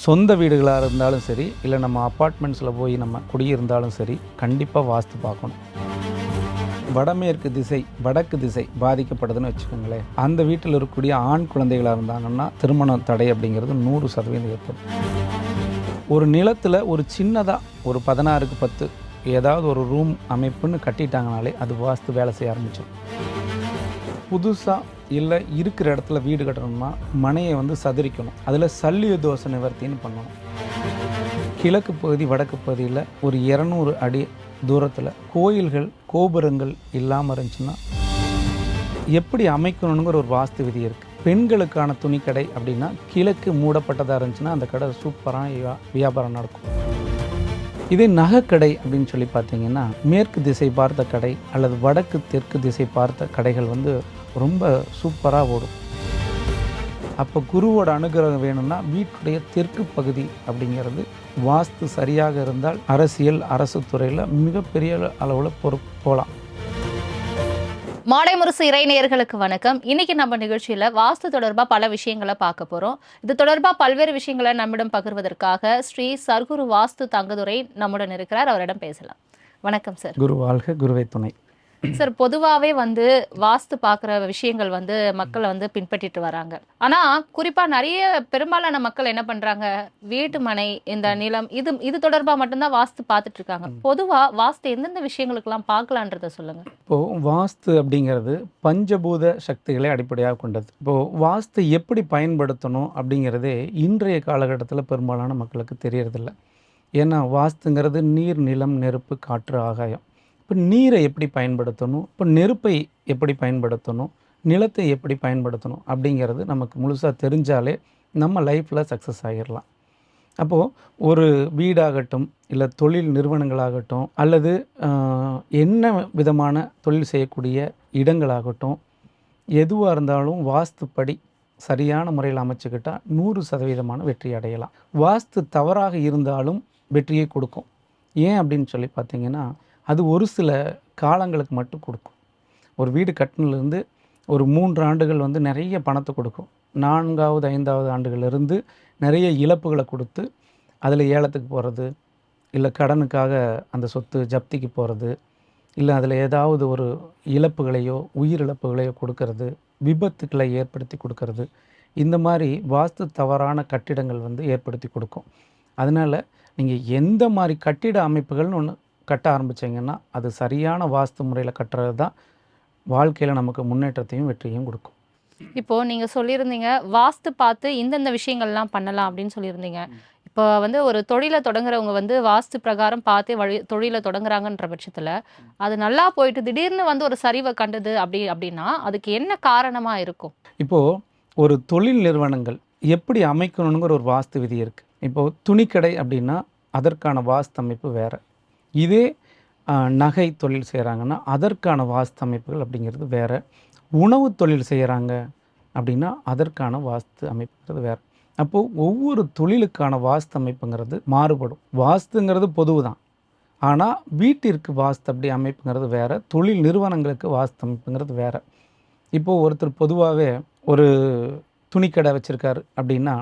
சொந்த வீடுகளாக இருந்தாலும் சரி இல்லை நம்ம அப்பார்ட்மெண்ட்ஸில் போய் நம்ம குடியிருந்தாலும் சரி கண்டிப்பாக வாஸ்து பார்க்கணும். வடமேற்கு திசை வடக்கு திசை பாதிக்கப்படுதுன்னு வச்சுக்கோங்களேன். அந்த வீட்டில் இருக்கக்கூடிய ஆண் குழந்தைகளாக இருந்தாங்கன்னா திருமணம் தடை அப்படிங்கிறது நூறு சதவீதம் ஏற்படும். ஒரு நிலத்தில் ஒரு சின்னதாக ஒரு பதினாறுக்கு பத்து ஏதாவது ஒரு ரூம் அமைப்புன்னு கட்டிட்டாங்கனாலே அது வாஸ்து வேலை செய்ய ஆரம்பிச்சிடும். புதுசாக இல்லை இருக்கிற இடத்துல வீடு கட்டணும்னா மனையை வந்து சதுரிக்கணும். அதில் சல்லிய தோசை நிவர்த்தின்னு பண்ணணும். கிழக்கு பகுதி வடக்கு பகுதியில் ஒரு இரநூறு அடி தூரத்தில் கோயில்கள் கோபுரங்கள் இல்லாமல் இருந்துச்சுன்னா எப்படி அமைக்கணுங்கிற ஒரு வாஸ்து விதி இருக்குது பெண்களுக்கான துணிக்கடை அப்படின்னா கிழக்கு மூடப்பட்டதாக இருந்துச்சுன்னா அந்த கடை சூப்பராக வியா- வியாபாரம் நடக்கும். இதே நகைக்கடை அப்படின்னு சொல்லி பார்த்தீங்கன்னா மேற்கு திசை பார்த்த கடை அல்லது வடக்கு தெற்கு திசை பார்த்த கடைகள் வந்து ரொம்ப சூப்பராக ஓடும். அப்போ குருவோட அனுகிரகம் வேணும்னா வீட்டுடைய தெற்கு பகுதி அப்படிங்கிறது வாஸ்து சரியாக இருந்தால் அரசியல் அரசு துறையில் மிகப்பெரிய அளவில் பொறுப்பு போகலாம் மாலை முரசு இறை நேயர்களுக்கு வணக்கம். இன்னைக்கு நம்ம நிகழ்ச்சியில வாஸ்து தொடர்பா பல விஷயங்களை பார்க்க போறோம். இது தொடர்பா பல்வேறு விஷயங்களை நம்மிடம் பகிர்வதற்காக ஸ்ரீ சர்க்குரு வாஸ்து தங்கதுரை நம்முடன் இருக்கிறார். அவரிடம் பேசலாம். வணக்கம் சார். குரு வாழ்க குருவை துணை. சார் பொதுவாகவே வந்து வாஸ்து பார்க்குற விஷயங்கள் வந்து மக்களை வந்து பின்பற்றிட்டு வராங்க. ஆனா குறிப்பா நிறைய பெரும்பாலான மக்கள் என்ன பண்றாங்க? வீட்டு மனை இந்த நிலம் இது இது தொடர்பா மட்டும்தான் வாஸ்து பார்த்துட்டு இருக்காங்க. பொதுவா வாஸ்து எந்தெந்த விஷயங்களுக்கெல்லாம் பார்க்கலான்றத சொல்லுங்க. இப்போது வாஸ்து அப்படிங்கிறது பஞ்சபூத சக்திகளை அடிப்படையாக கொண்டது. இப்போது வாஸ்து எப்படி பயன்படுத்தணும் அப்படிங்கிறதே இன்றைய காலகட்டத்தில் பெரும்பாலான மக்களுக்கு தெரியறதில்ல. ஏன்னா வாஸ்துங்கிறது நீர் நிலம் நெருப்பு காற்று ஆகாயம். இப்போ நீரை எப்படி பயன்படுத்தணும்? இப்போ நெருப்பை எப்படி பயன்படுத்தணும்? நிலத்தை எப்படி பயன்படுத்தணும்? அப்படிங்கிறது நமக்கு முழுசாக தெரிஞ்சாலே நம்ம லைஃப்பில் சக்ஸஸ் ஆகிடலாம் அப்போது ஒரு வீடாகட்டும் இல்லை தொழில் நிறுவனங்களாகட்டும் அல்லது என்ன விதமான தொழில் செய்யக்கூடிய இடங்களாகட்டும் எதுவாக இருந்தாலும் வாஸ்துப்படி சரியான முறையில் அமைச்சுக்கிட்டால் நூறு சதவீதமான வெற்றி அடையலாம். வாஸ்து தவறாக இருந்தாலும் வெற்றியை கொடுக்கும். ஏன் அப்படின்னு சொல்லி பார்த்தீங்கன்னா அது ஒரு சில காலங்களுக்கு மட்டும் கொடுக்கும். ஒரு வீடு கட்டினிலேருந்து ஒரு மூன்று ஆண்டுகள் வந்து நிறைய பணத்தை கொடுக்கும். நான்காவது ஐந்தாவது ஆண்டுகளிலிருந்து நிறைய இழப்புகளை கொடுத்து அதில் ஏலத்துக்கு போகிறது இல்லை கடனுக்காக அந்த சொத்து ஜப்திக்கு போகிறது இல்லை அதில் ஏதாவது ஒரு இழப்புகளையோ உயிரிழப்புகளையோ கொடுக்கறது விபத்துக்களை ஏற்படுத்தி கொடுக்கறது. இந்த மாதிரி வாஸ்து தவறான கட்டிடங்கள் வந்து ஏற்படுத்தி கொடுக்கும். அதனால் நீங்கள் எந்த மாதிரி கட்டிட அமைப்புகள்னு ஒன்று கட்ட ஆரம்பிச்சீங்கன்னா அது சரியான வாஸ்து முறையில் கட்டுறது தான் வாழ்க்கையில் நமக்கு முன்னேற்றத்தையும் வெற்றியும் கொடுக்கும். இப்போ நீங்க சொல்லியிருந்தீங்க வாஸ்து பார்த்து இந்தந்த விஷயங்கள்லாம் பண்ணலாம் அப்படின்னு சொல்லியிருந்தீங்க. இப்போ வந்து ஒரு தொழிலை தொடங்குறவங்க வந்து வாஸ்து பிரகாரம் பார்த்தே வழி தொழிலை தொடங்குறாங்கன்ற பட்சத்துல அது நல்லா போயிட்டு திடீர்னு வந்து ஒரு சரிவை கண்டது அப்படி அப்படின்னா அதுக்கு என்ன காரணமா இருக்கும்? இப்போது ஒரு தொழில் நிறுவனங்கள் எப்படி அமைக்கணுங்கிற ஒரு வாஸ்து விதி இருக்குது இப்போது துணிக்கடை அப்படின்னா அதற்கான வாஸ்து அமைப்பு வேறு. இதே நகை தொழில் செய்கிறாங்கன்னா அதற்கான வாஸ்து அமைப்புகள் அப்படிங்கிறது வேறு. உணவு தொழில் செய்கிறாங்க அப்படின்னா அதற்கான வாஸ்து அமைப்புங்கிறது வேறு. அப்போது ஒவ்வொரு தொழிலுக்கான வாஸ்து அமைப்புங்கிறது மாறுபடும். வாஸ்துங்கிறது பொதுவு தான் ஆனால் வீட்டிற்கு வாஸ்து அப்படி அமைப்புங்கிறது வேறு. தொழில் நிறுவனங்களுக்கு வாஸ்து அமைப்புங்கிறது வேறு. இப்போது ஒருத்தர் பொதுவாகவே ஒரு துணிக்கடை வச்சுருக்காரு அப்படின்னா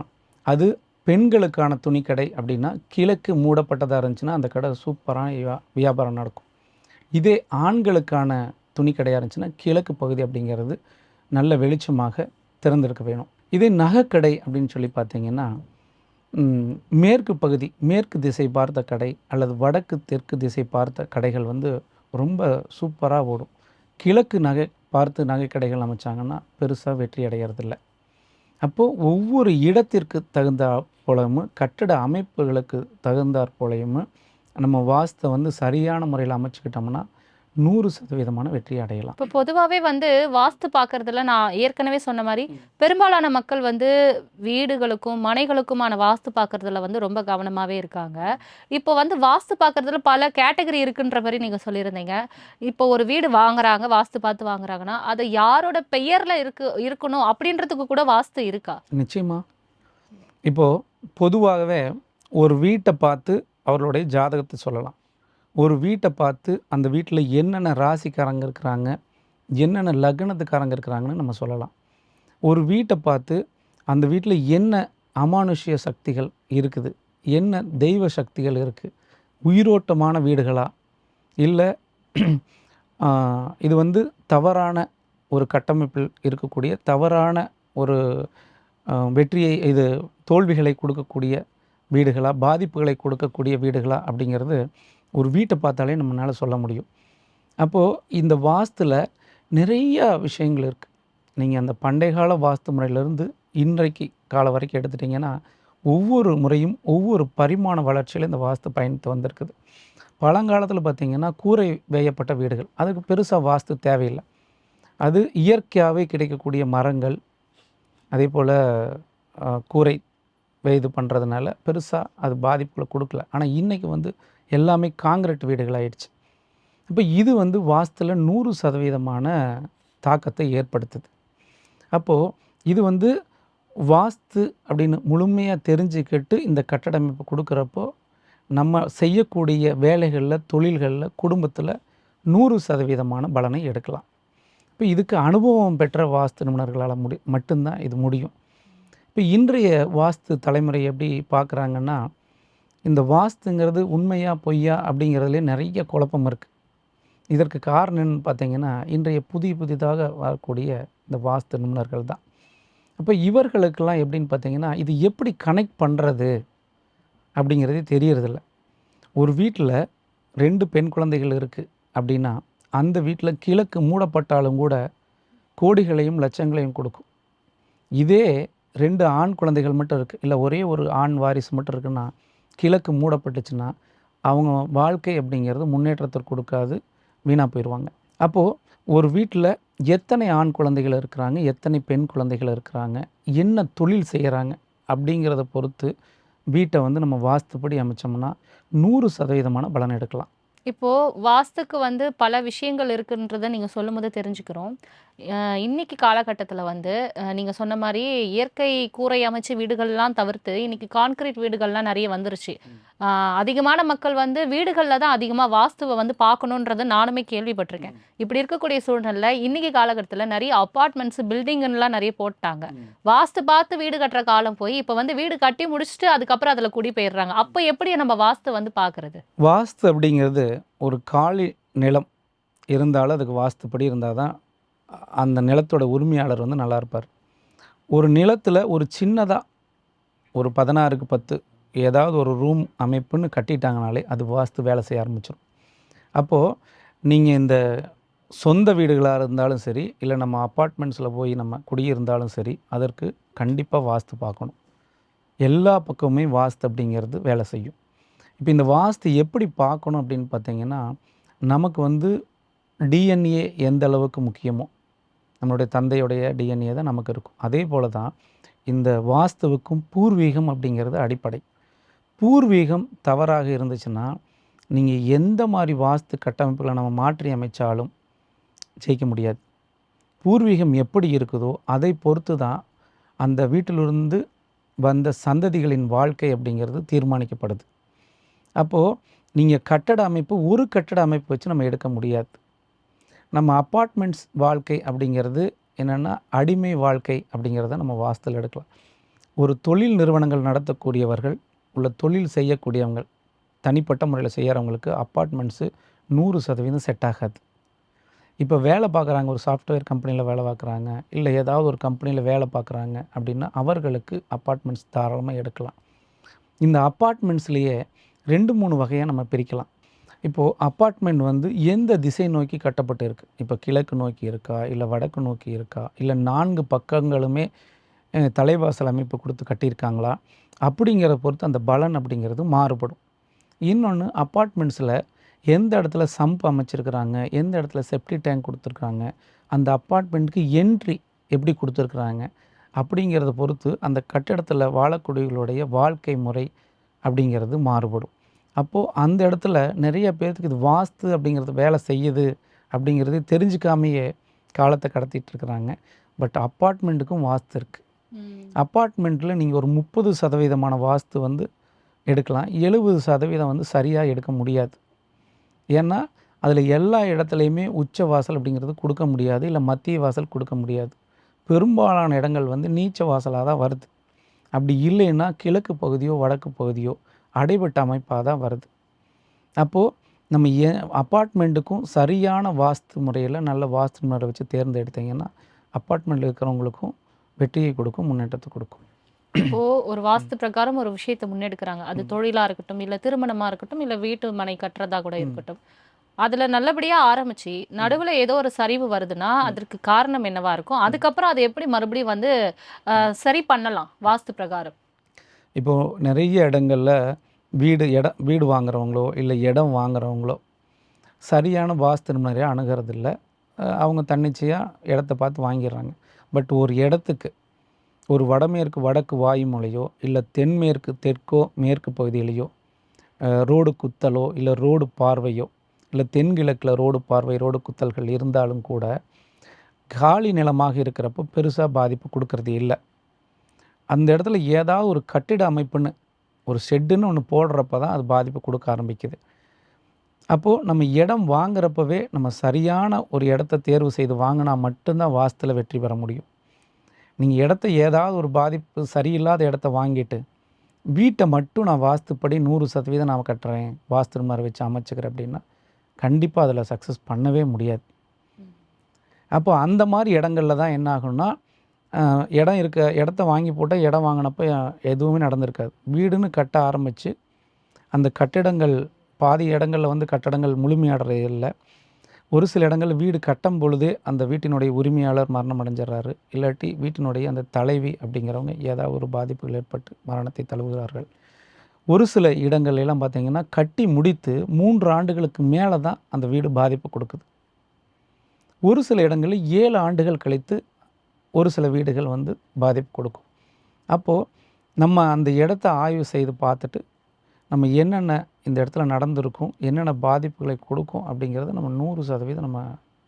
அது பெண்களுக்கான துணிக்கடை அப்படின்னா கிழக்கு மூடப்பட்டதாக இருந்துச்சுன்னா அந்த கடை சூப்பராக வியா- வியாபாரம் நடக்கும். இதே ஆண்களுக்கான துணிக்கடையாக இருந்துச்சுன்னா கிழக்கு பகுதி அப்படிங்கிறது நல்ல வெளிச்சமாக திறந்திருக்க வேணும். இதே நகைக்கடை அப்படின்னு சொல்லி பார்த்தீங்கன்னா மேற்கு பகுதி மேற்கு திசை பார்த்த கடை அல்லது வடக்கு தெற்கு திசை பார்த்த கடைகள் வந்து ரொம்ப சூப்பராக ஓடும். கிழக்கு நகை பார்த்து நகைக்கடைகள் அமைச்சாங்கன்னா பெருசாக வெற்றி அடையறதில்ல. அப்போது ஒவ்வொரு இடத்திற்கு தகுந்த போலவும் கட்டட அமைப்புகளுக்கு தகுந்தாற் போலையும் நம்ம வாஸ்தை வந்து சரியான முறையில் அமைச்சுக்கிட்டோம்னா நூறு சதவீதமான வெற்றி அடையலாம். இப்போ பொதுவாகவே வந்து வாஸ்து பார்க்கறதுல நான் ஏற்கனவே சொன்ன மாதிரி பெரும்பாலான மக்கள் வந்து வீடுகளுக்கும் மனைகளுக்குமான வாஸ்து பார்க்கறதுல வந்து ரொம்ப கவனமாகவே இருக்காங்க. இப்போ வந்து வாஸ்து பார்க்கறதுல பல கேட்டகரி இருக்குன்ற மாதிரி நீங்கள் சொல்லியிருந்தீங்க. இப்போ ஒரு வீடு வாங்குறாங்க வாஸ்து பார்த்து வாங்குறாங்கன்னா அது யாரோட பெயரில் இருக்கு இருக்கணும் அப்படின்றதுக்கு கூட வாஸ்து இருக்கா? நிச்சயமா. இப்போது பொதுவாகவே ஒரு வீட்டை பார்த்து அவர்களுடைய ஜாதகத்தை சொல்லலாம். ஒரு வீட்டை பார்த்து அந்த வீட்டில் என்னென்ன ராசிக்காரங்க இருக்கிறாங்க என்னென்ன லக்னத்துக்காரங்க இருக்கிறாங்கன்னு நம்ம சொல்லலாம். ஒரு வீட்டை பார்த்து அந்த வீட்டில் என்ன அமானுஷ்ய சக்திகள் இருக்குது என்ன தெய்வ சக்திகள் இருக்குது உயிரோட்டமான வீடுகளா இல்லை இது வந்து தவறான ஒரு கட்டமைப்பில் இருக்கக்கூடிய தவறான ஒரு வெற்றியை இது தோல்விகளை கொடுக்கக்கூடிய வீடுகளா பாதிப்புகளை கொடுக்கக்கூடிய வீடுகளா அப்படிங்கிறது ஒரு வீட்டை பார்த்தாலே நம்மளால் சொல்ல முடியும். அப்போது இந்த வாஸ்துல நிறையா விஷயங்கள் இருக்குது நீங்கள் அந்த பண்டைய கால வாஸ்து முறையிலேருந்து இன்றைக்கு காலம் வரைக்கும் எடுத்துட்டிங்கன்னா ஒவ்வொரு முறையும் ஒவ்வொரு பரிமாண வளர்ச்சியில் இந்த வாஸ்து பயணித்து வந்திருக்குது. பழங்காலத்தில் பார்த்திங்கன்னா கூரை வேயப்பட்ட வீடுகள். அதுக்கு பெருசாக வாஸ்து தேவையில்லை. அது இயற்கையாகவே கிடைக்கக்கூடிய மரங்கள் அதே போல் கூரை இது பண்ணுறதுனால பெருசாக அது பாதிப்புகளை கொடுக்கல. ஆனால் இன்றைக்கி வந்து எல்லாமே காங்கிரீட் வீடுகளாகிடுச்சு இப்போ இது வந்து வாஸ்துல நூறு சதவீதமான தாக்கத்தை ஏற்படுத்துது. அப்போது இது வந்து வாஸ்து அப்படின்னு முழுமையாக தெரிஞ்சுக்கிட்டு இந்த கட்டடமைப்பு கொடுக்குறப்போ நம்ம செய்யக்கூடிய வேலைகளில் தொழில்களில் குடும்பத்தில் நூறு சதவீதமான பலனை எடுக்கலாம். இப்போ இதுக்கு அனுபவம் பெற்ற வாஸ்து நிபுணர்களால் முடி மட்டும்தான் இது முடியும். இப்போ இன்றைய வாஸ்து தலைமுறை எப்படி பார்க்குறாங்கன்னா இந்த வாஸ்துங்கிறது உண்மையா பொய்யா அப்படிங்கிறதுலே நிறைய குழப்பம் இருக்குது இதற்கு காரணம் என்னன்னு பார்த்தீங்கன்னா இன்றைய புதிய புதிதாக வரக்கூடிய இந்த வாஸ்து நிபுணர்கள் தான். அப்போ இவர்களுக்கெல்லாம் எப்படின்னு பார்த்தீங்கன்னா இது எப்படி கனெக்ட் பண்ணுறது அப்படிங்கிறதே தெரியறதில்ல. ஒரு வீட்டில் ரெண்டு பெண் குழந்தைகள் இருக்குது அப்படின்னா அந்த வீட்டில் கிழக்கு மூடப்பட்டாலும் கூட கோடிகளையும் லட்சங்களையும் கொடுக்கும். இதே ரெண்டு ஆண் குழந்தைகள் மட்டும் இருக்குது இல்லை ஒரே ஒரு ஆண் வாரிசு மட்டும் இருக்குன்னா கிழக்கு மூடப்பட்டுச்சுன்னா அவங்க வாழ்க்கை அப்படிங்கிறது முன்னேற்றத்திற்கு கொடுக்காது வீணாக போயிடுவாங்க. அப்போது ஒரு வீட்டில் எத்தனை ஆண் குழந்தைகள் இருக்கிறாங்க எத்தனை பெண் குழந்தைகள் இருக்கிறாங்க என்ன தொழில் செய்கிறாங்க அப்படிங்கிறத பொறுத்து வீட்டை வந்து நம்ம வாஸ்துப்படி அமைச்சோம்னா நூறு சதவீதமான பலன் எடுக்கலாம். இப்போ வாஸ்துக்கு வந்து பல விஷயங்கள் இருக்குன்றத நீங்க சொல்லும்போது தெரிஞ்சுக்கிறோம். இன்னைக்கு காலகட்டத்தில் வந்து நீங்கள் நீங்க சொன்ன மாதிரி இயற்கை கூரை அமைச்சு வீடுகள்லாம் தவிர்த்து, இன்னைக்கு கான்கிரீட் வீடுகள்லாம் நிறைய வந்துருச்சு. அதிகமான மக்கள் வந்து வீடுகளில் தான் அதிகமாக வாஸ்துவை வந்து பார்க்கணுன்றத நானுமே கேள்விப்பட்டிருக்கேன். இப்படி இருக்கக்கூடிய சூழ்நிலையில் இன்னைக்கு காலகட்டத்தில் நிறைய அப்பார்ட்மெண்ட்ஸ் பில்டிங்குன்னுலாம் நிறைய போட்டாங்க. வாஸ்து பார்த்து வீடு கட்டுற காலம் போய், இப்போ வந்து வீடு கட்டி முடிச்சுட்டு அதுக்கப்புறம் அதில் குடி போயிடுறாங்க அப்போ எப்படி நம்ம வாஸ்து வந்து பார்க்கறது? வாஸ்து அப்படிங்கிறது ஒரு காலி நிலம் இருந்தாலும் அதுக்கு வாஸ்துப்படி இருந்தால் தான் அந்த நிலத்தோட உரிமையாளர் வந்து நல்லா இருப்பார். ஒரு நிலத்தில் ஒரு சின்னதாக ஒரு பதினாறுக்கு பத்து ஏதாவது ஒரு ரூம் அமைப்புன்னு கட்டிட்டாங்கனாலே அது வாஸ்து வேலை செய்ய ஆரம்பிச்சிடும் அப்போது நீங்கள் இந்த சொந்த வீடுகளாக இருந்தாலும் சரி இல்லை நம்ம அப்பார்ட்மெண்ட்ஸில் போய் நம்ம குடியிருந்தாலும் சரி அதற்கு கண்டிப்பாக வாஸ்து பார்க்கணும். எல்லா பக்கமுமே வாஸ்து அப்படிங்கிறது வேலை செய்யும். இப்போ இந்த வாஸ்து எப்படி பார்க்கணும் அப்படின்னு பார்த்தீங்கன்னா நமக்கு வந்து டிஎன்ஏ எந்த அளவுக்கு முக்கியமோ நம்மளுடைய தந்தையுடைய டிஎன்ஏ தான் நமக்கு இருக்கும். அதே போல தான் இந்த வாஸ்துவுக்கும் பூர்வீகம் அப்படிங்கிறது அடிப்படை. பூர்வீகம் தவறாக இருந்துச்சுன்னா நீங்கள் எந்த மாதிரி வாஸ்து கட்டமைப்புகளை நம்ம மாற்றி அமைச்சாலும் ஜெயிக்க முடியாது. பூர்வீகம் எப்படி இருக்குதோ அதை பொறுத்து தான் அந்த வீட்டிலிருந்து வந்த சந்ததிகளின் வாழ்க்கை அப்படிங்கிறது தீர்மானிக்கப்படுது. அப்போது நீங்கள் கட்டட அமைப்பு ஒரு கட்டட அமைப்பு வச்சு நம்ம எடுக்க முடியாது. நம்ம அப்பார்ட்மெண்ட்ஸ் வாழ்க்கை அப்படிங்கிறது என்னென்னா அடிமை வாழ்க்கை அப்படிங்கிறத நம்ம வாஸ்துல எடுக்கலாம். ஒரு தொழில் நிறுவனங்கள் நடத்தக்கூடியவர்கள் உள்ள தொழில் செய்யக்கூடியவங்க தனிப்பட்ட முறையில் செய்கிறவங்களுக்கு அப்பார்ட்மெண்ட்ஸு நூறு சதவீதம் செட் ஆகாது. இப்போ வேலை பார்க்குறாங்க ஒரு சாஃப்ட்வேர் கம்பெனியில் வேலை பார்க்குறாங்க இல்லை ஏதாவது ஒரு கம்பெனியில் வேலை பார்க்குறாங்க அப்படின்னா அவர்களுக்கு அப்பார்ட்மெண்ட்ஸ் தாராளமாக எடுக்கலாம். இந்த அப்பார்ட்மெண்ட்ஸ்லேயே ரெண்டு மூணு வகையாக நம்ம பிரிக்கலாம். இப்போது அப்பார்ட்மெண்ட் வந்து எந்த திசை நோக்கி கட்டப்பட்டு இருக்குது இப்போ கிழக்கு நோக்கி இருக்கா? இல்லை வடக்கு நோக்கி இருக்கா? இல்லை நான்கு பக்கங்களுமே தலைவாசல் அமைப்பு கொடுத்து கட்டியிருக்காங்களா? அப்படிங்கிற பொறுத்து அந்த பலன் அப்படிங்கிறது மாறுபடும். இன்னொன்று அப்பார்ட்மெண்ட்ஸில் எந்த இடத்துல சம்ப் அமைச்சிருக்கிறாங்க? எந்த இடத்துல செப்டி டேங்க் கொடுத்துருக்குறாங்க அந்த அப்பார்ட்மெண்ட்டுக்கு என்ட்ரி எப்படி கொடுத்துருக்குறாங்க? அப்படிங்கிறத பொறுத்து அந்த கட்டிடத்தில் வாழக்கூடியவர்களுடைய வாழ்க்கை முறை அப்படிங்கிறது மாறுபடும். அப்போது அந்த இடத்துல நிறைய பேர்த்துக்கு இது வாஸ்து அப்படிங்கிறது வேலை செய்யுது அப்படிங்கிறது தெரிஞ்சுக்காமையே காலத்தை கடத்திட்டு இருக்கிறாங்க. பட் அப்பார்ட்மெண்ட்டுக்கும் வாஸ்து இருக்குது அப்பார்ட்மெண்ட்டில் நீங்கள் ஒரு முப்பது சதவீதமான வாஸ்து வந்து எடுக்கலாம். எழுபது சதவீதம் வந்து சரியாக எடுக்க முடியாது. ஏன்னா அதில் எல்லா இடத்துலையுமே உச்ச வாசல் அப்படிங்கிறது கொடுக்க முடியாது. இல்லை மத்திய வாசல் கொடுக்க முடியாது. பெரும்பாலான இடங்கள் வந்து நீச்ச வாசலாக தான் வருது. அப்படி இல்லைன்னா கிழக்கு பகுதியோ வடக்கு பகுதியோ அடைபட்ட அமைப்பாக தான் வருது. அப்போது நம்ம ஏ அப்பார்ட்மெண்ட்டுக்கும் சரியான வாஸ்து முறையில் நல்ல வாஸ்து முறை வச்சு தேர்ந்தெடுத்தீங்கன்னா அப்பார்ட்மெண்ட்டில் இருக்கிறவங்களுக்கும் வெற்றியை கொடுக்கும் முன்னேற்றத்தை கொடுக்கும். இப்போ ஒரு வாஸ்து பிரகாரம் ஒரு விஷயத்தை முன்னெடுக்கிறாங்க. அது தொழிலா இருக்கட்டும் இல்ல திருமணமா இருக்கட்டும் இல்ல வீட்டு மனை கட்டுறதா கூட இருக்கட்டும். அதுல நல்லபடியா ஆரம்பிச்சு நடுவுல ஏதோ ஒரு சரிவு வருதுன்னா அதற்கு காரணம் என்னவா இருக்கும்? அதுக்கப்புறம் அதை எப்படி மறுபடியும் வந்து சரி பண்ணலாம் வாஸ்து பிரகாரம்? இப்போது நிறைய இடங்களில் வீடு இடம் வீடு வாங்குறவங்களோ இல்லை இடம் வாங்குறவங்களோ சரியான வாஸ்து முறையை அணுகிறதில்ல. அவங்க தன்னிச்சையாக இடத்த பார்த்து வாங்கிடுறாங்க. பட் ஒரு இடத்துக்கு ஒரு வடமேற்கு வடக்கு வாயுமொழியோ இல்லை தென்மேற்கு தெற்கோ மேற்கு பகுதியிலையோ ரோடு குத்தலோ இல்லை ரோடு பார்வையோ இல்லை தென்கிழக்கில் ரோடு பார்வை ரோடு குத்தல்கள் இருந்தாலும் கூட காலி நிலமாக இருக்கிறப்போ பெருசாக பாதிப்பு கொடுக்கறது இல்லை. அந்த இடத்துல ஏதாவது ஒரு கட்டிட அமைப்புன்னு ஒரு ஷெட்டுன்னு ஒன்று போடுறப்ப தான் அது பாதிப்பு கொடுக்க ஆரம்பிக்குது. அப்போது நம்ம இடம் வாங்குறப்பவே நம்ம சரியான ஒரு இடத்த தேர்வு செய்து வாங்கினா மட்டும்தான் வாஸ்தில் வெற்றி பெற முடியும். நீங்கள் இடத்த ஏதாவது ஒரு பாதிப்பு சரியில்லாத இடத்த வாங்கிட்டு வீட்டை மட்டும் நான் வாஸ்துப்படி நூறு சதவீதம் நான் கட்டுறேன் வாஸ்து மாதிரி வச்சு அமைச்சுக்கிறேன் அப்படின்னா கண்டிப்பாக அதில் சக்ஸஸ் பண்ணவே முடியாது. அப்போ அந்த மாதிரி இடங்களில் தான் என்ன ஆகும்னா இடம் இருக்க இடத்த வாங்கி போட்டால் இடம் வாங்கினப்போ எதுவுமே நடந்திருக்காது. வீடுன்னு கட்ட ஆரம்பித்து அந்த கட்டிடங்கள் பாதி இடங்களில் வந்து கட்டடங்கள் முழுமையாடுறது இல்லை. ஒரு சில இடங்கள் வீடு கட்டும் பொழுதே அந்த வீட்டினுடைய உரிமையாளர் மரணம் அடைஞ்சிடறாரு இல்லாட்டி வீட்டினுடைய அந்த தலைவி அப்படிங்கிறவங்க ஏதாவது ஒரு பாதிப்புகள் ஏற்பட்டு மரணத்தை தழுவுகிறார்கள். ஒரு சில இடங்கள் எல்லாம் கட்டி முடித்து மூன்று ஆண்டுகளுக்கு மேலே தான் அந்த வீடு பாதிப்பு கொடுக்குது. ஒரு சில இடங்களில் ஏழு ஆண்டுகள் கழித்து ஒரு சில வீடுகள் வந்து பாதிப்பு கொடுக்கும். அப்போது நம்ம அந்த இடத்த ஆய்வு செய்து பார்த்துட்டு நம்ம என்னென்ன இந்த இடத்துல நடந்திருக்கும் என்னென்ன பாதிப்புகளை கொடுக்கும் அப்படிங்கிறத நம்ம நூறு சதவீதம் நம்ம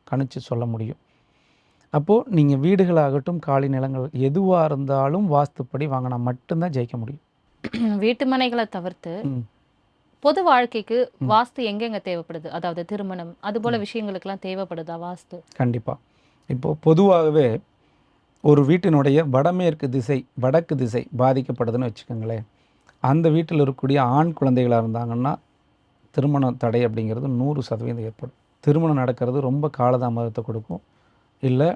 கணிச்சு சொல்ல முடியும். அப்போது நீங்கள் வீடுகளாகட்டும் காலி நிலங்கள் எதுவாக இருந்தாலும் வாஸ்துப்படி வாங்கினா மட்டும்தான் ஜெயிக்க முடியும். வீட்டு மனைகளை தவிர்த்து. பொது வாழ்க்கைக்கு வாஸ்து எங்கெங்க தேவைப்படுது? அதாவது திருமணம் அது போல விஷயங்களுக்கெல்லாம் தேவைப்படுதா வாஸ்து? கண்டிப்பாக இப்போது பொதுவாகவே ஒரு வீட்டினுடைய வடமேற்கு திசை வடக்கு திசை பாதிக்கப்படுதுன்னு வச்சுக்கோங்களேன். அந்த வீட்டில் இருக்கக்கூடிய ஆண் குழந்தைகளாக இருந்தாங்கன்னா திருமண தடை அப்படிங்கிறது நூறு சதவீதம் ஏற்படும். திருமணம் நடக்கிறது ரொம்ப காலதாமதத்தை கொடுக்கும். இல்லை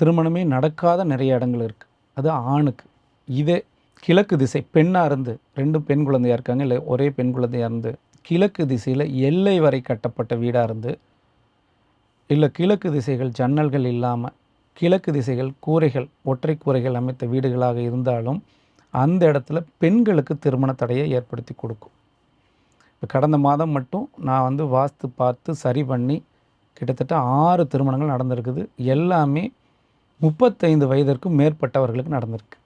திருமணமே நடக்காத நிறைய இடங்கள் இருக்குது அது ஆணுக்கு. இதே கிழக்கு திசை பெண்ணாக இருந்து ரெண்டு பெண் குழந்தையாக இருக்காங்க இல்லை ஒரே பெண் குழந்தையாக இருந்து கிழக்கு திசையில் எல்லை வரை கட்டப்பட்ட வீடாக இருந்து இல்லை கிழக்கு திசைகள் ஜன்னல்கள் இல்லாமல் கிழக்கு திசைகள் கூரைகள் ஒற்றை கூரைகள் அமைத்த வீடுகளாக இருந்தாலும் அந்த இடத்துல பெண்களுக்கு திருமண தடையை ஏற்படுத்தி கொடுக்கும். இப்போ கடந்த மாதம் மட்டும் நான் வந்து வாஸ்து பார்த்து சரி பண்ணி கிட்டத்தட்ட ஆறு திருமணங்கள் நடந்திருக்குது. எல்லாமே முப்பத்தைந்து வயதிற்கும் மேற்பட்டவர்களுக்கு நடந்திருக்கு.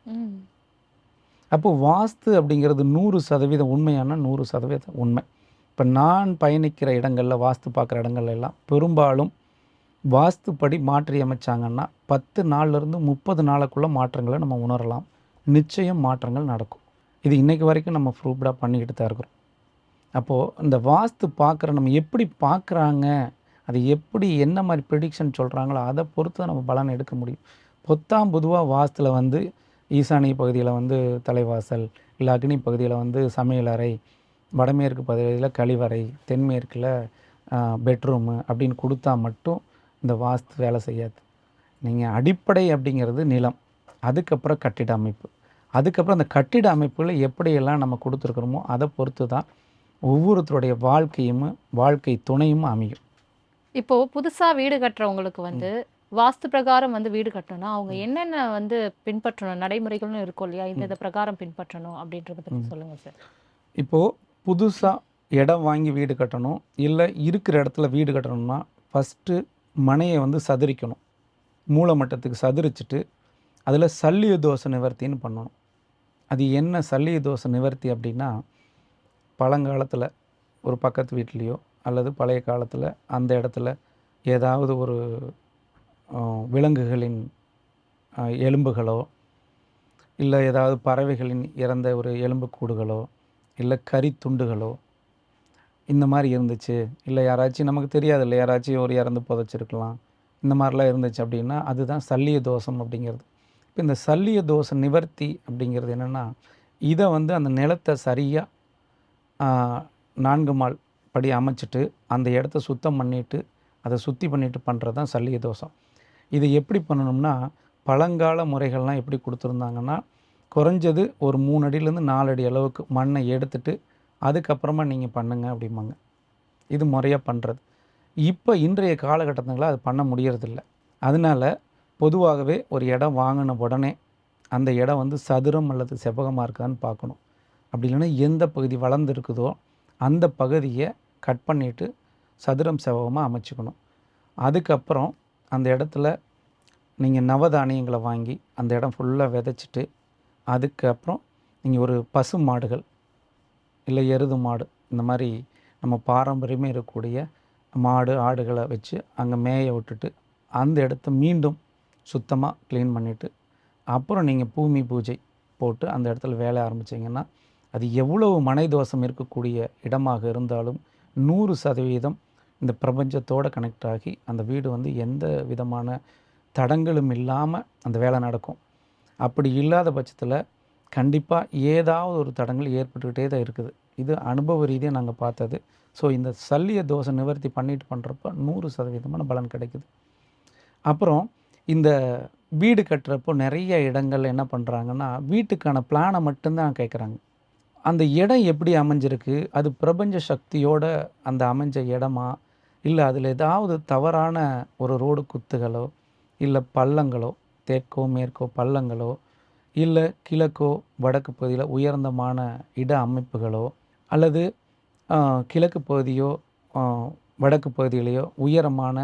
அப்போது அப்போ வாஸ்து அப்படிங்கிறது நூறு சதவீதம் உண்மையான நூறு சதவீதம் உண்மை. இப்போ நான் பயணிக்கிற இடங்களில் வாஸ்து பார்க்குற இடங்கள்ல எல்லாம் பெரும்பாலும் வாஸ்துப்படி மாற்றி அமைச்சாங்கன்னா பத்து நாள்லேருந்து முப்பது நாளுக்குள்ளே மாற்றங்களை நம்ம உணரலாம். நிச்சயம் மாற்றங்கள் நடக்கும். இது இன்னைக்கு வரைக்கும் நம்ம ப்ரூவ்டாக பண்ணிக்கிட்டு தான் இருக்கிறோம். அப்போது இந்த வாஸ்து பார்க்குற நம்ம எப்படி பார்க்குறாங்க அது எப்படி என்ன மாதிரி ப்ரிடிக்ஷன் சொல்கிறாங்களோ அதை பொறுத்து நம்ம பலன் எடுக்க முடியும். பொத்தாம் பொதுவாக வாஸ்துல வந்து ஈசானிய பகுதியில் வந்து தலைவாசல் இல்லை அக்னி பகுதியில் வந்து சமையலறை வடமேற்கு பகுதியில் கழிவறை தென்மேற்கில் பெட்ரூமு அப்படின்னு கொடுத்தா மட்டும் இந்த வாஸ்து வேலை செய்யாது. நீங்கள் அடிப்படை அப்படிங்கிறது நிலம் அதுக்கப்புறம் கட்டிட அமைப்பு. அதுக்கப்புறம் அந்த கட்டிட அமைப்புகளை எப்படியெல்லாம் நம்ம கொடுத்துருக்குறோமோ அதை பொறுத்து தான் ஒவ்வொருத்தருடைய வாழ்க்கையும் வாழ்க்கை துணையும் அமையும். இப்போ புதுசா வீடு கட்டுறவங்களுக்கு வந்து வாஸ்து பிரகாரம் வந்து வீடு கட்டணும்னா அவங்க என்னென்ன வந்து பின்பற்றணும் நடைமுறைகள்னு இருக்கும் இல்லையா? இந்த இந்த பிரகாரம் பின்பற்றணும் அப்படின்றத பத்தி சொல்லுங்க சார். இப்போது புதுசாக இடம் வாங்கி வீடு கட்டணும் இல்லை இருக்கிற இடத்துல வீடு கட்டணும்னா ஃபஸ்ட்டு மனையை வந்து சதுரிக்கணும். மூலமட்டத்துக்கு சதுரிச்சிட்டு அதில் சல்லிய தோஷ நிவர்த்தின்னு பண்ணணும். அது என்ன சல்லிய தோஷ நிவர்த்தி அப்படின்னா பழங்காலத்தில் ஒரு பக்கத்து வீட்லேயோ அல்லது பழைய காலத்தில் அந்த இடத்துல ஏதாவது ஒரு விலங்குகளின் எலும்புகளோ இல்லை ஏதாவது பறவைகளின் இறந்த ஒரு எலும்புக்கூடுகளோ இல்லை கறி துண்டுகளோ இந்த மாதிரி இருந்துச்சு. இல்லை யாராச்சும் நமக்கு தெரியாது இல்லை யாராச்சும் ஒரு இறந்து புதைச்சிருக்கலாம். இந்த மாதிரிலாம் இருந்துச்சு அப்படின்னா அதுதான் சல்லிய தோஷம் அப்படிங்கிறது. இப்போ இந்த சல்லிய தோஷ நிவர்த்தி அப்படிங்கிறது என்னென்னா இதை வந்து அந்த நிலத்தை சரியாக நான்கு மால் படி அமைச்சிட்டு அந்த இடத்த சுத்தம் பண்ணிவிட்டு அதை சுத்தி பண்ணிவிட்டு பண்ணுறது தான் சல்லிய தோஷம். இதை எப்படி பண்ணணும்னா பழங்கால முறைகள்லாம் எப்படி கொடுத்துருந்தாங்கன்னா குறைஞ்சது ஒரு மூணு அடியிலேருந்து நாலு அடி அளவுக்கு மண்ணை எடுத்துட்டு அதுக்கப்புறமா நீங்கள் பண்ணுங்க அப்படிம்பாங்க. இது முறையாக பண்ணுறது இப்போ இன்றைய காலகட்டத்தில் அது பண்ண முடியறதில்ல. அதனால பொதுவாகவே ஒரு இடம் வாங்கின உடனே அந்த இடம் வந்து சதுரம் அல்லது செவ்வகமாக இருக்கான்னு பார்க்கணும். அப்படி இல்லைன்னா எந்த பகுதி வளர்ந்துருக்குதோ அந்த பகுதியை கட் பண்ணிவிட்டு சதுரம் செவ்வகமாக அமைச்சுக்கணும். அதுக்கப்புறம் அந்த இடத்துல நீங்கள் நவதானியங்களை வாங்கி அந்த இடம் ஃபுல்லாக விதைச்சிட்டு அதுக்கப்புறம் நீங்கள் ஒரு பசு மாடுகள் இல்லை எருது மாடு இந்த மாதிரி நம்ம பாரம்பரியமே இருக்கக்கூடிய மாடு ஆடுகளை வச்சு அங்கே மேய விட்டுட்டு அந்த இடத்த மீண்டும் சுத்தமாக க்ளீன் பண்ணிவிட்டு அப்புறம் நீங்கள் பூமி பூஜை போட்டு அந்த இடத்துல வேலை ஆரம்பிச்சிங்கன்னா அது எவ்வளவு மனை தோஷம் இருக்கக்கூடிய இடமாக இருந்தாலும் நூறு சதவீதம் இந்த பிரபஞ்சத்தோடு கனெக்ட் ஆகி அந்த வீடு வந்து எந்த விதமான தடங்களும் இல்லாமல் அந்த வேலை நடக்கும். அப்படி இல்லாத பட்சத்தில் கண்டிப்பாக ஏதாவது ஒரு தடங்கள் ஏற்பட்டுக்கிட்டே தான் இருக்குது. இது அனுபவ ரீதியாக நாங்கள் பார்த்தது. ஸோ இந்த சல்லிய தோசை நிவர்த்தி பண்ணிட்டு பண்ணுறப்ப நூறு சதவீதமான பலன் கிடைக்குது. அப்புறம் இந்த வீடு கட்டுறப்போ நிறைய இடங்கள்ல என்ன பண்ணுறாங்கன்னா வீட்டுக்கான பிளானை மட்டும்தான் கேட்குறாங்க அந்த இடம் எப்படி அமைஞ்சிருக்கு? அது பிரபஞ்ச சக்தியோட அந்த அமைஞ்ச இடமா? இல்லை அதில் ஏதாவது தவறான ஒரு ரோடு குத்துகளோ இல்லை பள்ளங்களோ தெற்கோ மேற்கோ பள்ளங்களோ இல்லை கிழக்கோ வடக்கு பகுதியில் உயர்ந்தமான இட அமைப்புகளோ அல்லது கிழக்கு பகுதியோ வடக்கு பகுதியிலையோ உயரமான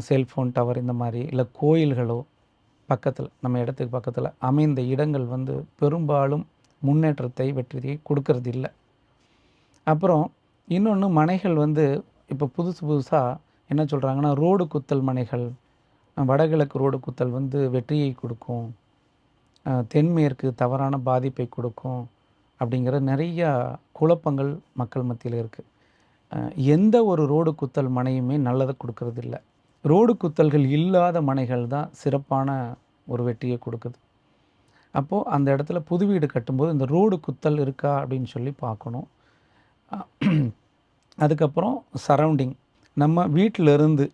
செல்ஃபோன் டவர் இந்த மாதிரி இல்லை கோயில்களோ பக்கத்தில் நம்ம இடத்துக்கு பக்கத்தில் அமைந்த இடங்கள் வந்து பெரும்பாலும் முன்னேற்றத்தை வெற்றியை கொடுக்கறது இல்லை அப்புறம் இன்னொன்று மனைகள் வந்து இப்போ புதுசு புதுசாக என்ன சொல்கிறாங்கன்னா ரோடு குத்தல் மனைகள் வடகிழக்கு ரோடு குத்தல் வந்து வெற்றியை கொடுக்கும் தென்மேற்கு தவறான பாதிப்பை கொடுக்கும் அப்படிங்கிற நிறையா குழப்பங்கள் மக்கள் மத்தியில் இருக்குது எந்த ஒரு ரோடு குத்தல் மனையுமே நல்லதை கொடுக்கறது இல்லை ரோடு குத்தல்கள் இல்லாத மனைகள் தான் சிறப்பான ஒரு வெற்றியை கொடுக்குது. அப்போது அந்த இடத்துல புது வீடு கட்டும்போது இந்த ரோடு குத்தல் இருக்கா அப்படின்னு சொல்லி பார்க்கணும். அதுக்கப்புறம் சரௌண்டிங் நம்ம வீட்டிலிருந்து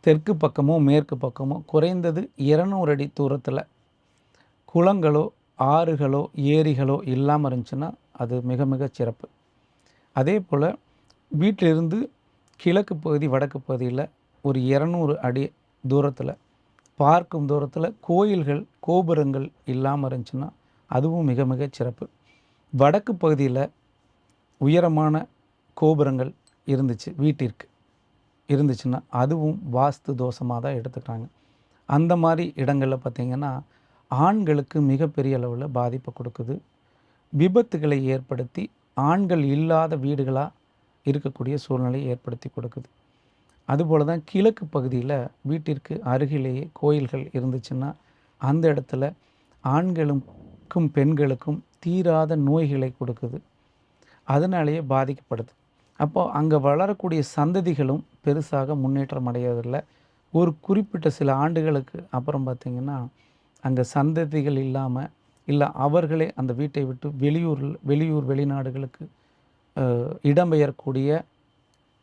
தெற்கு பக்கமோ மேற்கு பக்கமோ குறைந்தது இரநூறு அடி தூரத்தில் குளங்களோ ஆறுகளோ ஏரிகளோ இல்லாமல் இருந்துச்சுன்னா அது மிக மிக சிறப்பு. அதே போல் வீட்டிலிருந்து கிழக்கு பகுதி வடக்கு பகுதியில் ஒரு இரநூறு அடி தூரத்தில் பார்க்கும் தூரத்தில் கோயில்கள் கோபுரங்கள் இல்லாமல் இருந்துச்சுன்னா அதுவும் மிக மிக சிறப்பு. வடக்கு பகுதியில் உயரமான கோபுரங்கள் இருந்துச்சு வீட்டிற்கு. இருந்துச்சுன்னா அதுவும் வாஸ்து தோஷமாக தான் எடுத்துக்கிறாங்க. அந்த மாதிரி இடங்களில் பார்த்திங்கன்னா ஆண்களுக்கு மிகப்பெரிய அளவில் பாதிப்பை கொடுக்குது. விபத்துகளை ஏற்படுத்தி ஆண்கள் இல்லாத வீடுகளாக இருக்கக்கூடிய சூழ்நிலையை ஏற்படுத்தி கொடுக்குது. அதுபோல தான் கிழக்கு பகுதியில் வீட்டிற்கு அருகிலேயே கோயில்கள் இருந்துச்சுன்னா அந்த இடத்துல ஆண்களுக்கும் பெண்களுக்கும் தீராத நோய்களை கொடுக்குது. அதனாலேயே பாதிக்கப்படுது. அப்போது அங்கே வளரக்கூடிய சந்ததிகளும் பெருசாக முன்னேற்றம் அடையறதில்லை. ஒரு குறிப்பிட்ட சில ஆண்டுகளுக்கு அப்புறம் பார்த்திங்கன்னா அங்கே சந்ததிகள் இல்லாமல் இல்லை அவர்களே அந்த வீட்டை விட்டு வெளியூரில் வெளியூர் வெளிநாடுகளுக்கு இடம்பெயரக்கூடிய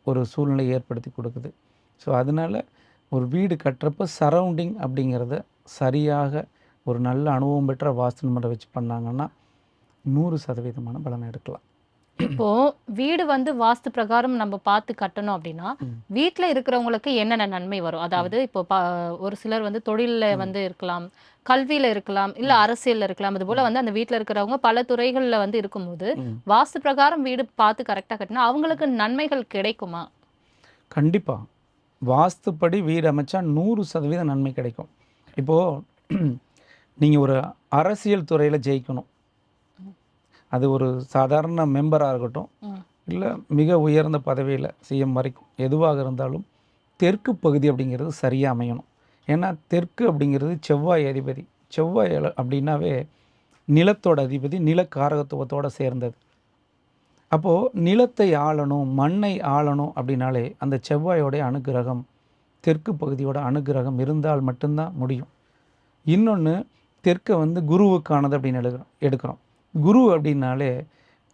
ஒரு சூழ்நிலை ஏற்படுத்தி கொடுக்குது. ஸோ அதனால் ஒரு வீடு கட்டுறப்ப சரௌண்டிங் அப்படிங்கிறத சரியாக ஒரு நல்ல அனுபவம் பெற்ற வாஸ்து முறை வச்சு பண்ணாங்கன்னா நூறு சதவீதமான பலன் எடுக்கலாம். இப்போ வீடு வந்து வாஸ்து பிரகாரம் நம்ம பார்த்து கட்டணும் அப்படின்னா ம். வீட்ல இருக்கிறவங்களுக்கு என்னென்ன நன்மை வரும்? அதாவது இப்போ ஒரு சிலர் வந்து தொழில்ல வந்து இருக்கலாம் கல்வியில இருக்கலாம் இல்ல அரசியல்ல இருக்கலாம். அது போல வந்து அந்த வீட்ல இருக்கிறவங்க பல துறைகள்ல வந்து இருக்கும்போது. வாஸ்து பிரகாரம் வீடு பார்த்து கரெக்டா கட்டினா அவங்களுக்கு நன்மைகள் கிடைக்குமா? கண்டிப்பாக வாஸ்துப்படி வீடு அமைச்சா நூறு சதவீதம் நன்மை கிடைக்கும். இப்போது நீங்கள் ஒரு அரசியல் துறையில் ஜெயிக்கணும். அது ஒரு சாதாரண மெம்பராக இருக்கட்டும். இல்லை மிக உயர்ந்த பதவியில் சிஎம் வரைக்கும் எதுவாக இருந்தாலும் தெற்கு பகுதி அப்படிங்கிறது சரியாக அமையணும். ஏன்னா தெற்கு அப்படிங்கிறது செவ்வாய் அதிபதி. செவ்வாய் அப்படின்னாவே நிலத்தோட அதிபதி நிலக்காரகத்துவத்தோட சேர்ந்தது. அப்போது நிலத்தை ஆளணும் மண்ணை ஆளணும் அப்படின்னாலே அந்த செவ்வாயோடைய அனுகிரகம் தெற்கு பகுதியோட அனுகிரகம் இருந்தால் மட்டும்தான் முடியும். இன்னொன்று தெற்கை வந்து குருவுக்கானது அப்படின்னு எடுக்கிறோம் எடுக்கிறோம். குரு அப்படின்னாலே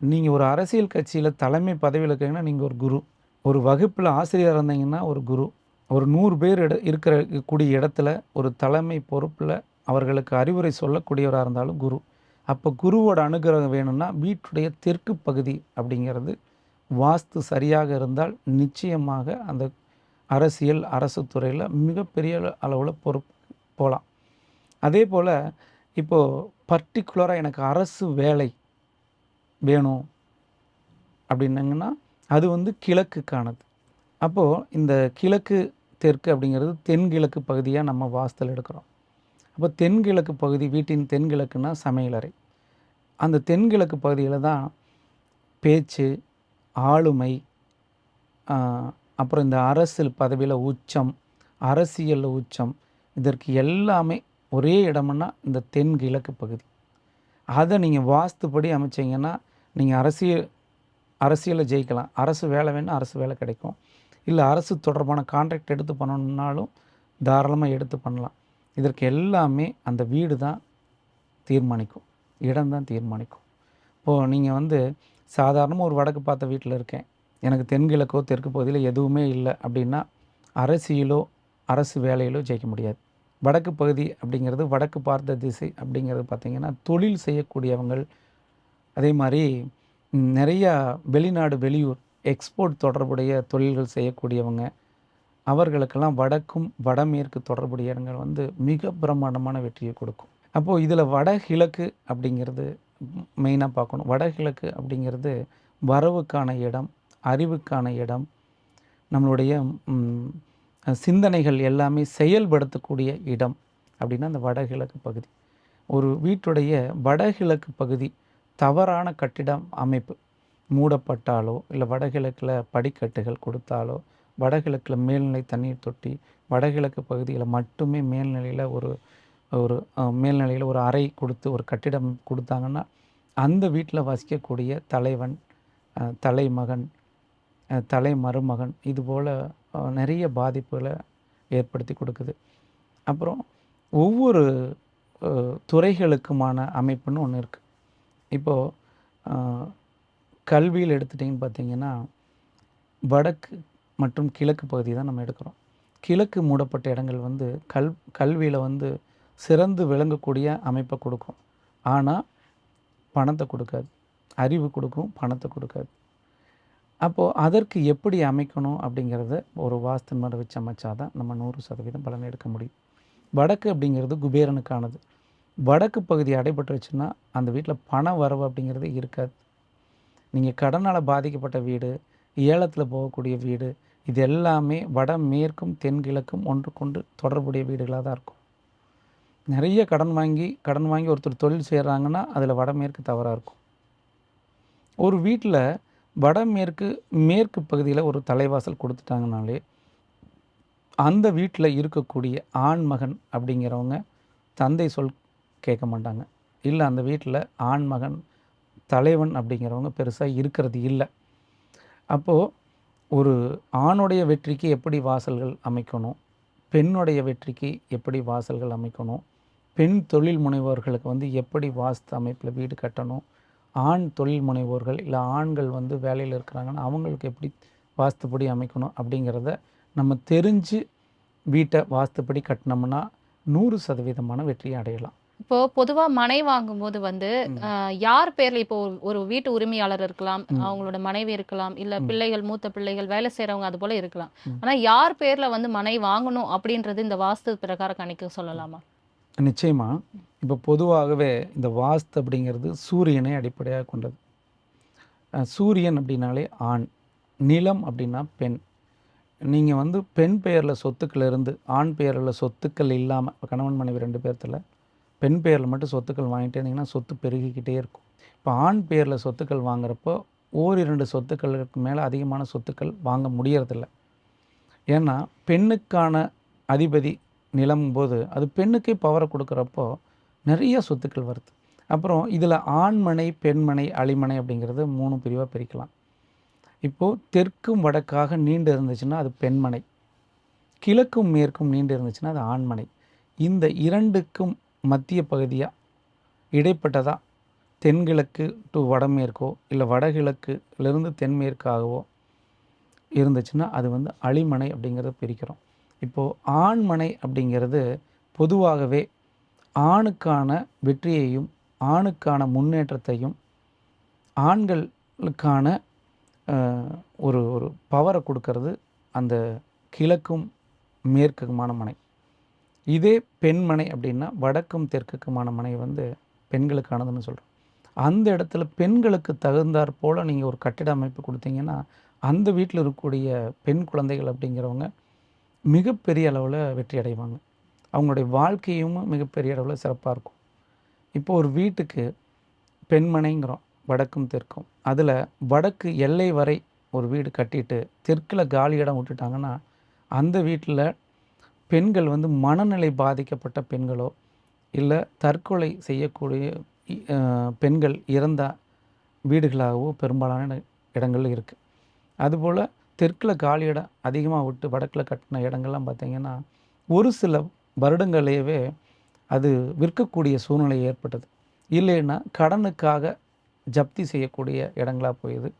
நீங்கள் ஒரு அரசியல் கட்சியில் தலைமை பதவியில் இருக்கீங்கன்னா நீங்கள் ஒரு குரு. ஒரு வகுப்பில் ஆசிரியர் இருந்தீங்கன்னா ஒரு குரு. ஒரு நூறு பேர் இட இருக்கிற கூடிய இடத்துல ஒரு தலைமை பொறுப்பில் அவர்களுக்கு அறிவுரை சொல்லக்கூடியவராக இருந்தாலும் குரு. அப்போ குருவோட அனுகிரகம் வேணும்னா வீட்டுடைய தெற்கு பகுதி அப்படிங்கிறது வாஸ்து சரியாக இருந்தால் நிச்சயமாக அந்த அரசியல் அரசு துறையில் மிகப்பெரிய அளவில் பொறுப்பு போகலாம் அதே போல் இப்போது பர்டிகுலராக எனக்கு அரசு வேலை வேணும் அப்படின்னாங்கன்னா அது வந்து கிழக்குக்கானது. அப்போது இந்த கிழக்கு தெற்கு அப்படிங்கிறது தென்கிழக்கு பகுதியாக நம்ம வாஸ்தல் எடுக்கிறோம். அப்போ தென்கிழக்கு பகுதி வீட்டின் தென்கிழக்குன்னா சமையலறை. அந்த தென்கிழக்கு பகுதியில் தான் பேச்சு ஆளுமை அப்புறம் இந்த அரசியல் பதவியில் உச்சம் அரசியலில் உச்சம் இதற்கு எல்லாமே ஒரே இடம்னா இந்த தென்கிழக்கு பகுதி. அதை நீங்கள் வாஸ்துப்படி அமைச்சீங்கன்னா நீங்கள் அரசியல் அரசியலில் ஜெயிக்கலாம். அரசு வேலை வேணால் அரசு வேலை கிடைக்கும். இல்லை அரசு தொடர்பான கான்ட்ராக்ட் எடுத்து பண்ணணும்னாலும் தாராளமாக எடுத்து பண்ணலாம். இதற்கு எல்லாமே அந்த வீடு தான் தீர்மானிக்கும். இடம் தான் தீர்மானிக்கும். இப்போது நீங்கள் வந்து சாதாரணமாக ஒரு வடக்கு பார்த்த வீட்டில் இருக்கேன். எனக்கு தென்கிழக்கோ தெற்கு பகுதியில் எதுவுமே இல்லை அப்படின்னா அரசியலோ அரசு வேலையிலோ ஜெயிக்க முடியாது. வடக்கு பகுதி அப்படிங்கிறது வடக்கு பார்த்த திசை அப்படிங்கிறது பார்த்திங்கன்னா தொழில் செய்யக்கூடியவங்கள். அதே மாதிரி நிறையா வெளிநாடு வெளியூர் எக்ஸ்போர்ட் தொடர்புடைய தொழில்கள் செய்யக்கூடியவங்க. அவர்களுக்கெல்லாம் வடக்கும் வடமேற்கு தொடர்புடைய இடங்கள் வந்து மிக பிரம்மாண்டமான வெற்றியை கொடுக்கும். அப்போது இதில் வடகிழக்கு அப்படிங்கிறது மெயினாக பார்க்கணும். வடகிழக்கு அப்படிங்கிறது வரவுக்கான இடம் அறிவுக்கான இடம் நம்மளுடைய சிந்தனைகள் எல்லாமே செயல்படுத்தக்கூடிய இடம் அப்படின்னா அந்த வடகிழக்கு பகுதி. ஒரு வீட்டுடைய வடகிழக்கு பகுதி தவறான கட்டிடம் அமைப்பு. மூடப்பட்டாலோ இல்லை வடகிழக்கில் படிக்கட்டுகள் கொடுத்தாலோ வடகிழக்கில் மேல்நிலை தண்ணீர் தொட்டி வடகிழக்கு பகுதியில் மட்டுமே மேல்நிலையில் ஒரு ஒரு மேல்நிலையில் ஒரு அறை கொடுத்து ஒரு கட்டிடம் கொடுத்தாங்கன்னா அந்த வீட்டில் வசிக்கக்கூடிய தலைவன் தலைமகன் தலை மருமகன் இதுபோல் நிறைய பாதிப்புகளை ஏற்படுத்தி கொடுக்குது. அப்புறம் ஒவ்வொரு துறைகளுக்குமான அமைப்புன்னு ஒன்று இருக்குது இப்போது கல்வியில் எடுத்துட்டிங்கன்னு பார்த்தீங்கன்னா வடக்கு மற்றும் கிழக்கு பகுதி தான் நம்ம எடுக்கிறோம். கிழக்கு மூடப்பட்ட இடங்கள் வந்து கல் கல்வியில் வந்து சிறந்து விளங்கக்கூடிய அமைப்பை கொடுக்கும். ஆனால் பணத்தை கொடுக்காது. அறிவு கொடுக்கும் பணத்தை கொடுக்காது. அப்போது அதற்கு எப்படி அமைக்கணும் அப்படிங்கிறத ஒரு வாஸ்து முறை வச்சு அமைச்சா தான் நம்ம நூறு சதவீதம் பலன் எடுக்க முடியும். வடக்கு அப்படிங்கிறது குபேரனுக்கானது. வடக்கு பகுதி அடைபட்டுருச்சுன்னா அந்த வீட்டில் பண வரவு அப்படிங்கிறது இருக்காது. நீங்கள் கடனால் பாதிக்கப்பட்ட வீடு ஏலத்தில் போகக்கூடிய வீடு இது எல்லாமே வட மேற்கும் தென்கிழக்கும் ஒன்றுக்கொண்டு தொடர்புடைய வீடுகளாக தான் இருக்கும். நிறைய கடன் வாங்கி கடன் வாங்கி ஒருத்தர் தொழில் செய்கிறாங்கன்னா அதில் வடமேற்கு தவறாக இருக்கும். ஒரு வீட்டில் வடமேற்கு மேற்கு பகுதியில் ஒரு தலைவாசல் கொடுத்துட்டாங்கனாலே அந்த வீட்டில் இருக்கக்கூடிய ஆண் மகன் அப்படிங்கிறவங்க தந்தை சொல் கேட்க மாட்டாங்க. இல்லை அந்த வீட்டில் ஆண் மகன் தலைவன் அப்படிங்கிறவங்க பெருசாக இருக்கிறது இல்லை. அப்போது ஒரு ஆணுடைய வெற்றிக்கு எப்படி வாசல்கள் அமைக்கணும்? பெண்ணுடைய வெற்றிக்கு எப்படி வாசல்கள் அமைக்கணும்? பெண் தொழில் முனைவோர்களுக்கு வந்து எப்படி வாஸ்து அமைப்பில் வீடு கட்டணும்? ஆண் தொழில் முனைவோர்கள் இல்லை ஆண்கள் வந்து வேலையில் இருக்கிறாங்கன்னா அவங்களுக்கு எப்படி வாஸ்துப்படி அமைக்கணும் அப்படிங்கிறத நம்ம தெரிஞ்சு வீட்டை வாஸ்துப்படி கட்டினோம்னா நூறு சதவீதமான வெற்றியை அடையலாம். இப்போ பொதுவா மனை வாங்கும்போது வந்து யார் பேர்ல இப்போ ஒரு- வீட்டு உரிமையாளர் இருக்கலாம் அவங்களோட மனைவி இருக்கலாம் இல்ல பிள்ளைகள் மூத்த பிள்ளைகள் வேலை செய்றவங்க அது போல இருக்கலாம். ஆனா யார் பேர்ல வந்து மனை வாங்கணும் அப்படின்றது இந்த வாஸ்து பிரகாரம் கணிக்க சொல்லலாமா? நிச்சயமா. இப்போ பொதுவாகவே இந்த வாஸ்து அப்படிங்கிறது சூரியனை அடிப்படையாக கொண்டது. சூரியன் அப்படின்னாலே ஆண் நிலம் அப்படின்னா பெண். நீங்கள் வந்து பெண் பெயரில் சொத்துக்கள் இருந்து ஆண் பெயரில் சொத்துக்கள் இல்லாமல் கணவன் மனைவி ரெண்டு பேர்த்தில் பெண் பெயரில் மட்டும் சொத்துக்கள் வாங்கிட்டே இருந்தீங்கன்னா சொத்து பெருகிக்கிட்டே இருக்கும். இப்போ ஆண் பெயரில் சொத்துக்கள் வாங்குறப்போ ஓரிரண்டு சொத்துக்களுக்கு மேலே அதிகமான சொத்துக்கள் வாங்க முடியறதில்ல. ஏன்னா பெண்ணுக்கான அதிபதி நிலம் போது அது பெண்ணுக்கே பவரை கொடுக்குறப்போ நிறைய சொத்துக்கள் வருது. அப்புறம் இதில் ஆண்மனை பெண்மனை அழிமனை அப்படிங்கிறது மூணு பிரிவாக பிரிக்கலாம். இப்போது தெற்கும் வடக்காக நீண்டு இருந்துச்சுன்னா அது பெண்மனை. கிழக்கும் மேற்கும் நீண்டு இருந்துச்சுன்னா அது ஆண்மனை. இந்த இரண்டுக்கும் மத்திய பகுதியாக இடைப்பட்டதாக தென்கிழக்கு டு வடமேற்கோ இல்லை வடகிழக்குலேருந்து தென்மேற்காகவோ இருந்துச்சுன்னா அது வந்து அழிமனை அப்படிங்கிறத பிரிக்கிறோம். இப்போது ஆண்மனை அப்படிங்கிறது பொதுவாகவே ஆணுக்கான வெற்றியையும் ஆணுக்கான முன்னேற்றத்தையும் ஆண்களுக்கான ஒரு ஒரு பவரை கொடுக்கறது அந்த கிழக்கும் மேற்குமான மனை. இதே பெண்மனை அப்படின்னா வடக்கும் தெற்குக்குமான மனை வந்து பெண்களுக்கானதுன்னு சொல்கிறோம் அந்த இடத்துல பெண்களுக்கு தகுந்தாற் போல் நீங்கள் ஒரு கட்டிட அமைப்பு கொடுத்தீங்கன்னா அந்த வீட்டில் இருக்கக்கூடிய பெண் குழந்தைகள் அப்படிங்கிறவங்க மிகப்பெரிய அளவில் வெற்றி அடைவாங்க. அவங்களுடைய வாழ்க்கையும் மிகப்பெரிய அளவில் சிறப்பாக இருக்கும். இப்போ ஒரு வீட்டுக்கு பெண்மனைங்கிறோம் வடக்கும் தெற்கும். அதில் வடக்கு எல்லை வரை ஒரு வீடு கட்டிட்டு தெற்கில் காலி இடம் விட்டுட்டாங்கன்னா அந்த வீட்டில் பெண்கள் வந்து மனநிலை பாதிக்கப்பட்ட பெண்களோ இல்லை தற்கொலை செய்யக்கூடிய பெண்கள் இறந்த வீடுகளாகவோ பெரும்பாலான இடங்கள் இருக்குது அதுபோல் தெற்கில் காலி இடம் அதிகமாக விட்டு வடக்கில் கட்டின இடங்கள்லாம் பார்த்திங்கன்னா ஒரு சில வருடங்களையவே அது விற்கக்கூடிய சூழ்நிலை ஏற்பட்டது. இல்லைன்னா கடனுக்காக ஜப்தி செய்யக்கூடிய இடங்களாக போயிடுது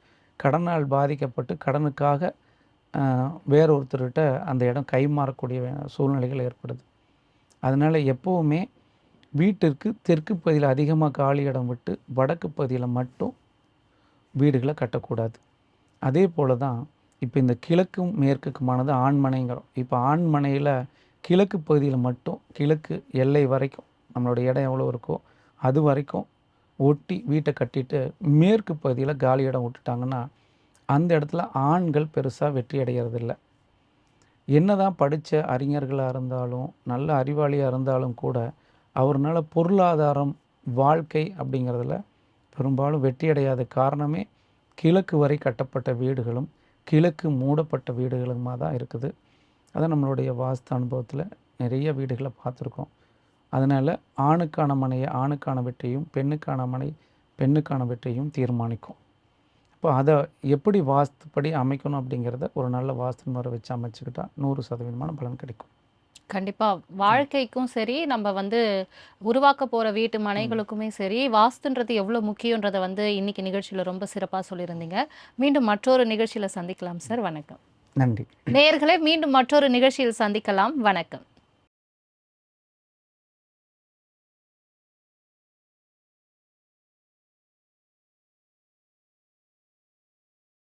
கடனால் பாதிக்கப்பட்டு கடனுக்காக வேறொருத்தர்கிட்ட வேற ஒருத்தர்கிட்ட அந்த இடம் கைமாறக்கூடிய சூழ்நிலைகள் ஏற்படுது. அதனால் எப்போவுமே வீட்டிற்கு தெற்கு பகுதியில் அதிகமாக காலி இடம் விட்டு வடக்கு பகுதியில் மட்டும் வீடுகளை கட்டக்கூடாது. அதே போல தான் இப்போ இந்த கிழக்கும் மேற்குக்குமானது ஆண்மனைங்கிறோம். இப்போ ஆண்மனையில் கிழக்கு பகுதியில் மட்டும் கிழக்கு எல்லை வரைக்கும் நம்மளோட இடம் எவ்வளோ இருக்கோ அது வரைக்கும் ஒட்டி வீட்டை கட்டிட்டு மேற்கு பகுதியில் காலி இடம் விட்டுட்டாங்கன்னா அந்த இடத்துல ஆண்கள் பெருசாக வெற்றி அடைகிறதில்ல என்னதான் படித்த அறிஞர்களாக இருந்தாலும் நல்ல அறிவாளியாக இருந்தாலும் கூட அவர்னால பொருளாதாரம் வாழ்க்கை அப்படிங்கிறதுல பெரும்பாலும் வெற்றி அடையாத காரணமே கிழக்கு வரை கட்டப்பட்ட வீடுகளும் கிழக்கு மூடப்பட்ட வீடுகளுமாக தான் இருக்குது. அதான் நம்மளுடைய வாஸ்து அனுபவத்தில் நிறைய வீடுகளை பார்த்துருக்கோம். அதனால் ஆணுக்கான மனையை ஆணுக்கான வெற்றியும் பெண்ணுக்கான மனை பெண்ணுக்கான வெற்றியும் தீர்மானிக்கும். இப்போ அதை எப்படி வாஸ்துப்படி அமைக்கணும் அப்படிங்கிறத ஒரு நல்ல வாஸ்து முறை வச்சு அமைச்சுக்கிட்டால் நூறு சதவீதமான பலன் கிடைக்கும். கண்டிப்பாக வாழ்க்கைக்கும் சரி நம்ம வந்து உருவாக்க போகிற வீட்டு மனைகளுக்குமே சரி வாஸ்துன்றது எவ்வளோ முக்கியன்றதை வந்து இன்னைக்கு நிகழ்ச்சியில் ரொம்ப சிறப்பாக சொல்லியிருந்தீங்க. மீண்டும் மற்றொரு நிகழ்ச்சியில் சந்திக்கலாம் சார். வணக்கம். நன்றி. நேயர்களை மீண்டும் மற்றொரு நிகழ்ச்சியில் சந்திக்கலாம். வணக்கம்.